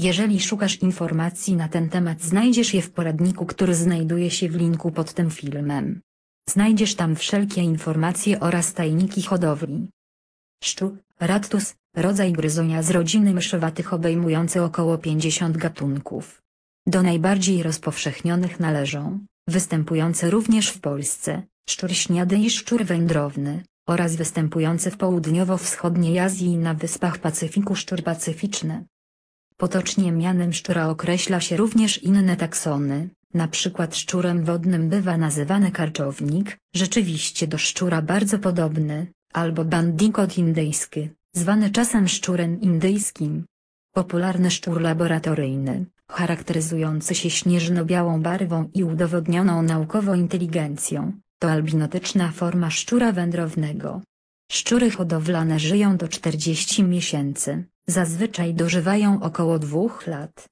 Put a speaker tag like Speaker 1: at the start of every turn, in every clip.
Speaker 1: Jeżeli szukasz informacji na ten temat znajdziesz je w poradniku który znajduje się w linku pod tym filmem. Znajdziesz tam wszelkie informacje oraz tajniki hodowli. Szczur, Rattus, rodzaj gryzonia z rodziny myszowatych obejmujący około 50 gatunków. Do najbardziej rozpowszechnionych należą, występujące również w Polsce, szczur śniady i szczur wędrowny, oraz występujący w południowo-wschodniej Azji i na wyspach Pacyfiku szczur pacyficzny. Potocznie mianem szczura określa się również inne taksony, na przykład szczurem wodnym bywa nazywany karczownik, rzeczywiście do szczura bardzo podobny, albo bandikot indyjski, zwany czasem szczurem indyjskim. Popularny szczur laboratoryjny, charakteryzujący się śnieżno-białą barwą i udowodnioną naukowo inteligencją, to albinotyczna forma szczura wędrownego. Szczury hodowlane żyją do 40 miesięcy, zazwyczaj dożywają około dwóch lat.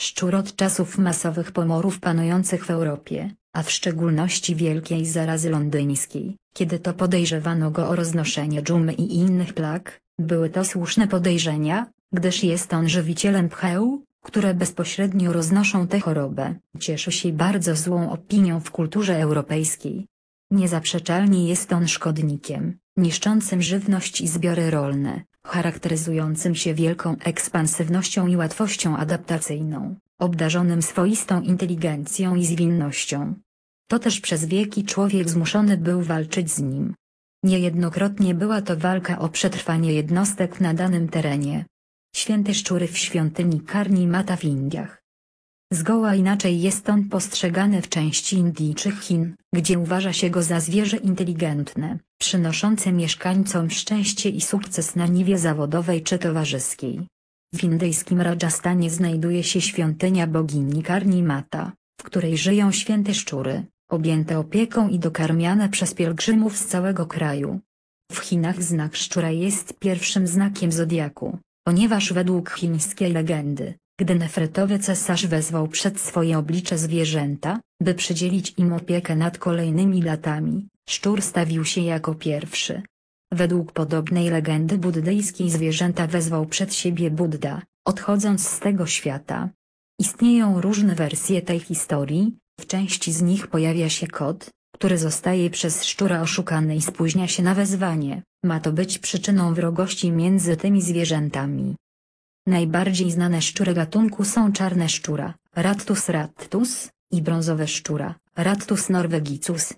Speaker 1: Szczur od czasów masowych pomorów panujących w Europie, a w szczególności wielkiej zarazy londyńskiej, kiedy to podejrzewano go o roznoszenie dżumy i innych plag, były to słuszne podejrzenia, gdyż jest on żywicielem pcheł, które bezpośrednio roznoszą tę chorobę, cieszy się bardzo złą opinią w kulturze europejskiej. Niezaprzeczalnie jest on szkodnikiem, niszczącym żywność i zbiory rolne, charakteryzującym się wielką ekspansywnością i łatwością adaptacyjną, obdarzonym swoistą inteligencją i zwinnością. To też przez wieki człowiek zmuszony był walczyć z nim. Niejednokrotnie była to walka o przetrwanie jednostek na danym terenie. Święte szczury w świątyni Karni Mata w Indiach. Zgoła inaczej jest on postrzegany w części Indii czy Chin, gdzie uważa się go za zwierzę inteligentne, przynoszące mieszkańcom szczęście i sukces na niwie zawodowej czy towarzyskiej. W indyjskim Rajasthanie znajduje się świątynia bogini Karni Mata, w której żyją święte szczury, objęte opieką i dokarmiane przez pielgrzymów z całego kraju. W Chinach znak szczura jest pierwszym znakiem zodiaku, ponieważ według chińskiej legendy, gdy nefretowy cesarz wezwał przed swoje oblicze zwierzęta, by przydzielić im opiekę nad kolejnymi latami, szczur stawił się jako pierwszy. Według podobnej legendy buddyjskiej zwierzęta wezwał przed siebie Buddha, odchodząc z tego świata. Istnieją różne wersje tej historii, w części z nich pojawia się kot, który zostaje przez szczura oszukany i spóźnia się na wezwanie, ma to być przyczyną wrogości między tymi zwierzętami. Najbardziej znane szczury gatunku są czarne szczura, Rattus rattus, i brązowe szczura, Rattus norvegicus.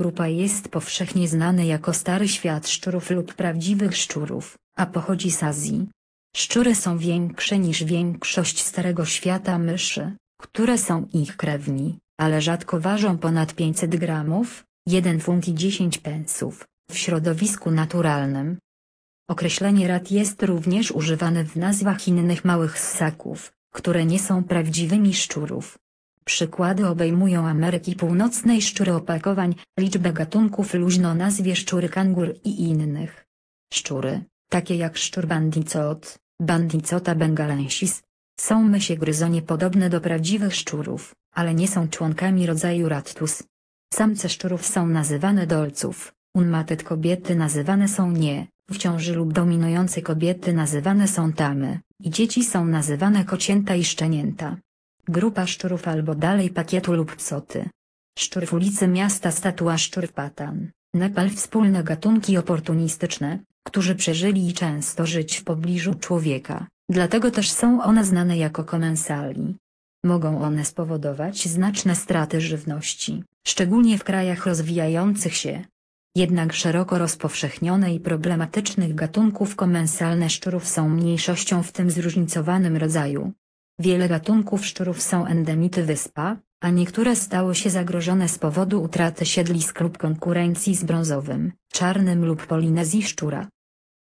Speaker 1: Grupa jest powszechnie znana jako stary świat szczurów lub prawdziwych szczurów, a pochodzi z Azji. Szczury są większe niż większość starego świata myszy, które są ich krewni, ale rzadko ważą ponad 500 gramów, 1 funt i 10 pensów, w środowisku naturalnym, Określenie rat jest również używane w nazwach innych małych ssaków, które nie są prawdziwymi szczurów. Przykłady obejmują Ameryki Północnej szczury opakowań, liczbę gatunków luźno nazwie szczury kangur i innych. Szczury, takie jak szczur bandicot, bandicota bengalensis, są mysie gryzonie podobne do prawdziwych szczurów, ale nie są członkami rodzaju rattus. Samce szczurów są nazywane dolców, unmatet kobiety nazywane są nie, w ciąży lub dominujące kobiety nazywane są tamy, i dzieci są nazywane kocięta i szczenięta. Grupa szczurów albo dalej pakietu lub psoty. Szczur w ulicy miasta statua szczur Patan, Nepal wspólne gatunki oportunistyczne, którzy przeżyli i często żyć w pobliżu człowieka, dlatego też są one znane jako komensali. Mogą one spowodować znaczne straty żywności, szczególnie w krajach rozwijających się, jednak szeroko rozpowszechnione i problematycznych gatunków komensalne szczurów są mniejszością w tym zróżnicowanym rodzaju. Wiele gatunków szczurów są endemity wyspa, a niektóre stały się zagrożone z powodu utraty siedlisk lub konkurencji z brązowym, czarnym lub polinezji szczura.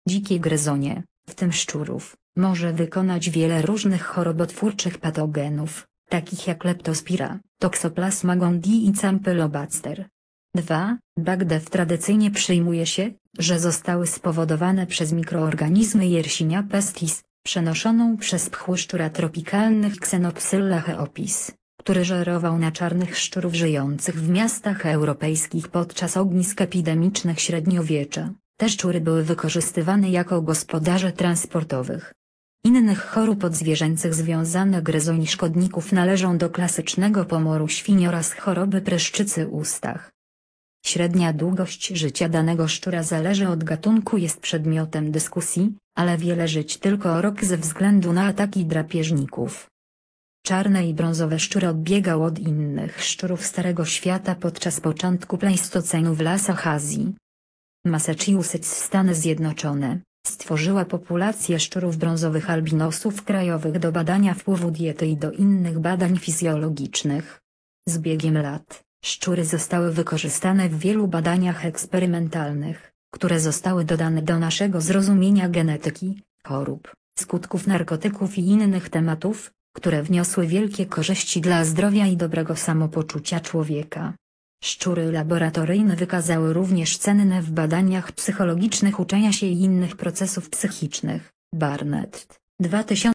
Speaker 1: Dzikie gryzonie, w tym szczurów, może wykonać wiele różnych chorobotwórczych patogenów, takich jak leptospira, toxoplasma gondii i campylobacter. 2. Bagdew tradycyjnie przyjmuje się, że zostały spowodowane przez mikroorganizmy Yersinia pestis, przenoszoną przez pchły szczura tropikalnych Xenopsylla heopis, który żerował na czarnych szczurów żyjących w miastach europejskich podczas ognisk epidemicznych średniowiecza. Te szczury były wykorzystywane jako gospodarze transportowych. innych chorób odzwierzęcych związanych gryzoni szkodników należą do klasycznego pomoru świń oraz choroby preszczycy ustach. Średnia długość życia danego szczura zależy od gatunku jest przedmiotem dyskusji, ale wiele żyć tylko o rok ze względu na ataki drapieżników. Czarne i brązowe szczury odbiegał od innych szczurów Starego Świata podczas początku Pleistocenu w lasach Azji. Massachusetts Stany Zjednoczone, stworzyła populację szczurów brązowych albinosów krajowych do badania wpływu diety i do innych badań fizjologicznych. Z biegiem lat, szczury zostały wykorzystane w wielu badaniach eksperymentalnych, które zostały dodane do naszego zrozumienia genetyki, chorób, skutków narkotyków i innych tematów, które wniosły wielkie korzyści dla zdrowia i dobrego samopoczucia człowieka. Szczury laboratoryjne wykazały również cenne w badaniach psychologicznych uczenia się i innych procesów psychicznych. Barnett, 2000